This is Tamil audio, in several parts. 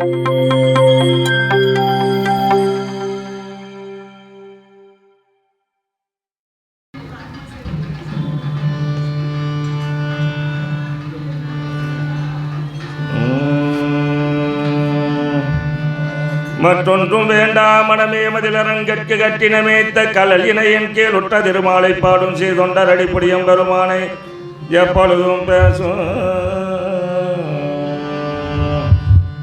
மற்றொன்றும் வேண்டா மனமே மதிலரங்கற்கு கட்டினமேத்த கலல் இணையன் கீழ் உற்ற திருமாலை பாடும் செய்தொண்டர் அடிப்படியும் பெருமானை எப்பொழுதும் பேசும்.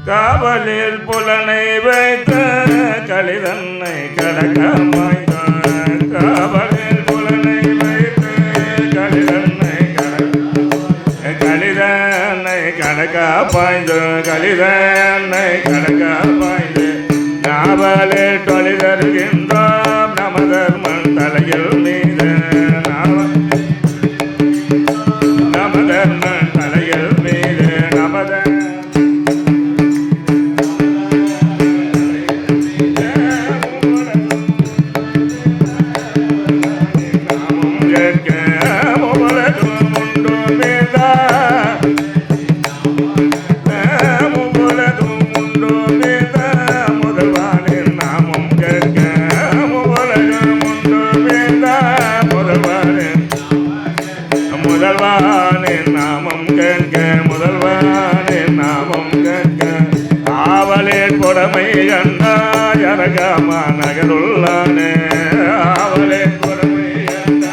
காவலில் புலனை வைத்த கலிதன்னை கடக்கமாய் காவலில் புலனை வைத்த கலிதன்னை கடக்க கலிதன்னை கடக்க பாய்ந்து கலிதன்னை கடக்க பாய்ந்து நாவலே தொலை புறமை கண்டா அரகமா நகருள்ளானே. அவளே புறமை கண்டா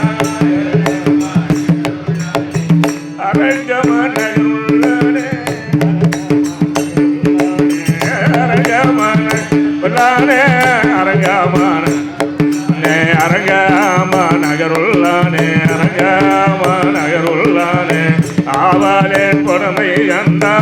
அரங்கமா நகருள்ளானே அரங்கமான புல்லானே அரங்கமான நே நகருள்ளானே அரங்காம நகருள்ளானே. ஆவாலே பொறுமை கண்டாய்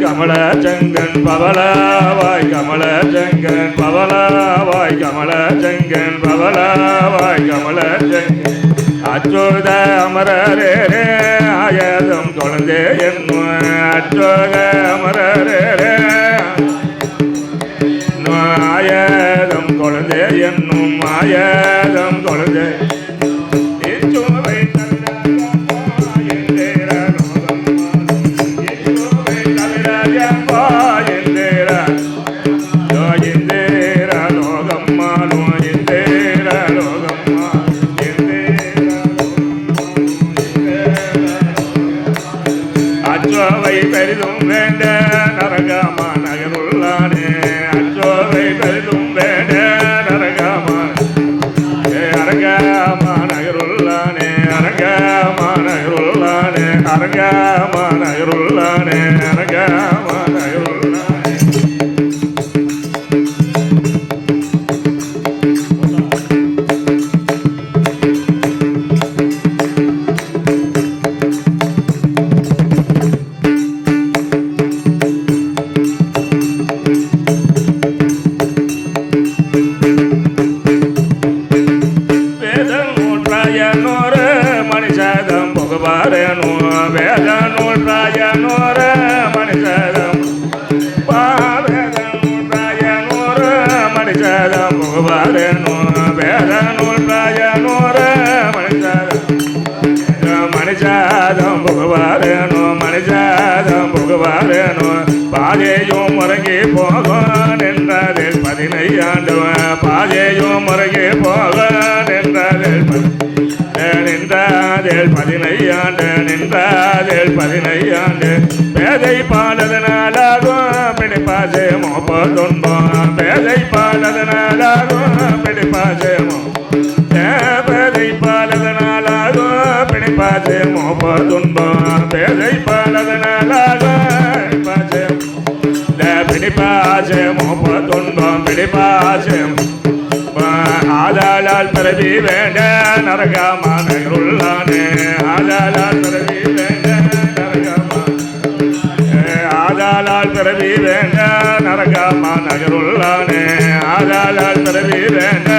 கமல செங்கன் பவலாவாய் கமல செங்கன் பவலாவாய் கமல செங்கன் பவலாவாய் கமல செங்கன். அச்சோத அமரரே ஆயதம் குழந்தே என்னும் அச்சோக அமரரே ஆயதம் குழந்தை என்னும் ஆயதம் குழந்தை பெரிதும் வேண்ட நரகமா நகருள்ளானே. அச்சோவை பெரிதும் வேண்ட நரகமா. அரங்கமா நகருள்ளானே. அரங்க பிடிப்பாசே மோப்ப பேதை பாலதனாலாகும் பிடிப்பாசேமோ பேதை பாலதனாலாகும் பிடிப்பாசே மோப்ப பேதை பாலதனாலாகும் பிடிப்பாசே பிடிப்பாசே மோப்ப ஆதாளால் பிறவி வேண்ட நரகமானருள்ளானே உள்ளானே. ஆதாளால் நரகமா நகருள்ளானே. ஆதாளால் பிறவி வேண்ட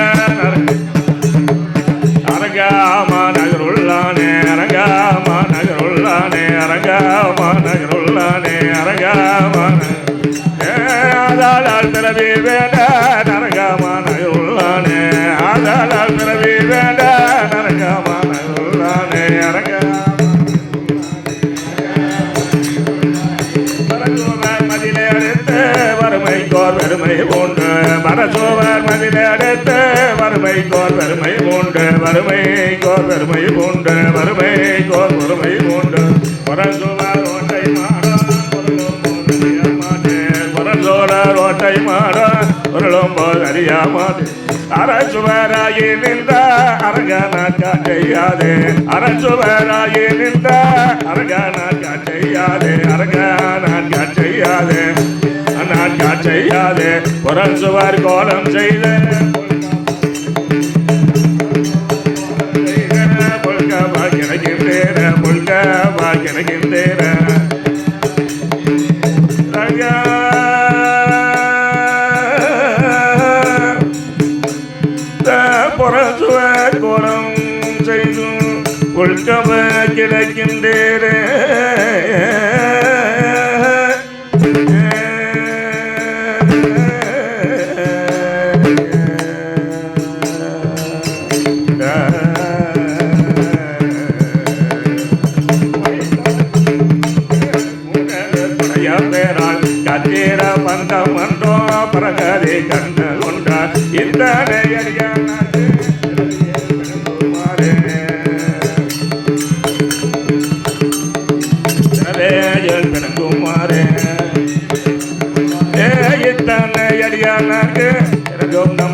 நகருள்ளானே அரகாமா நகருள்ளானே அரகாமா நகருள்ளானே அரகாமா ஆதாளால் பிறவி வேண்ட நரகமா நகருள்ளானே. ஆதாளால் பிறவி வேண்ட நரகமா நகருள்ளானே அரகாமா மரசோவர் வறுமை கோர் வறுமை மரசோவர் மதிலே அடைத்து வறுமை கோர் பெருமை போன்று வறுமை கோர் பெருமை போன்று வறுமை கோர் பெருமை போன்று மரசோவர் ஓட்டை மாடம் ஓட்டை மாடம் பொருளும் போது அறியாமாது. அரசுவராகி நின்ற அரகன காட்டையாதே அரசுவராகி நின்ற அரகன காட்டையாதே அரகன காட்டையாதே நான் காட்டையாதே புறஞ்சுவர் கோலம் செய்த புல்க பாக்கினகின்றேன புல்க பாக்கினகின்றேன புறசுவ கோலம் செய்து உள்கவ கிடக்கின்றேரே கத்தீர பந்தம் என்றோ பிரகதி கண்டு கொண்டார் இந்த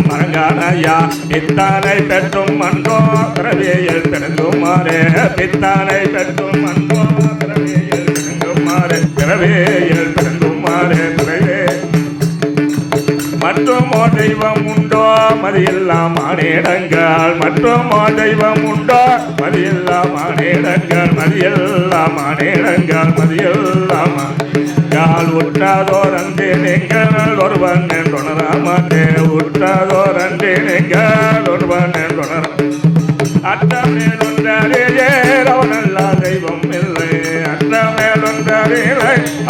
மரங்கானையா பித்தானை பெற்றும் மன்றோ பிறவியில் பிறங்குமாறே பித்தானை பெற்றும் மன்றோ மற்றும் தெய்வம் உண்டோ? மதியில்லா ஆனேடங்கள். மற்றும் தெய்வம் உண்டோ? மதியில்லா ஆனேடங்கள். மதியில்லா ஆனேடங்கள். மதியில்லா யால் உற்றாதோர் அன்றே நீங்கள். ஒருவன் என்றுணராமட்டே உற்றாதோர் அன்றே நீங்கள். ஒருவன் என்றுணர அற்றமேலொன்றே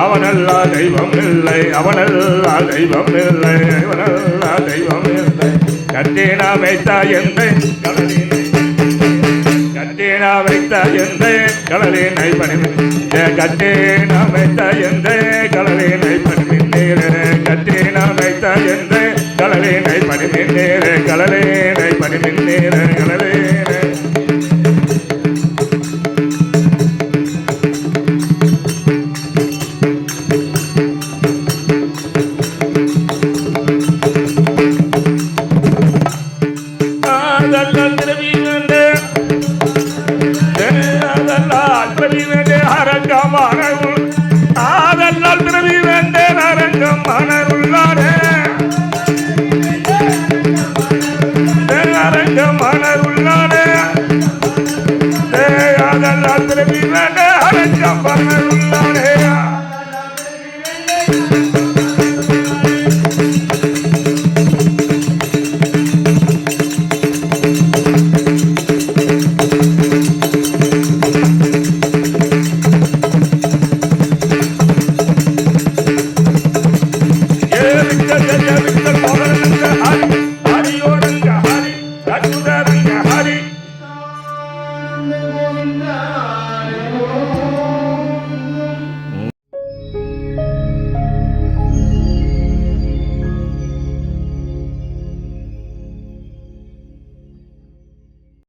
அவனல்லா தெய்வம் இல்லை அவனல்லா தெய்வம் இல்லை அவனல்லா தெய்வம் இல்லை கட்டினா வைத்தா எந்தை கடலினை கட்டினா வைத்த எந்தை கடலினை பணிமின் கட்டினா வைத்த எந்தை கடலினை பணிமின் நீரே கட்டினா வைத்த எந்தை கடலினை பணிமின் நீரே கடலினை பணிமின் நீரே அதெல்லாம் திரவி வேண்டே அரங்கமான உள்ளாரே அரங்கமான உள்ளாரே அதெல்லாம் திரவி வேண்டே அரங்கமான உள்ளாரே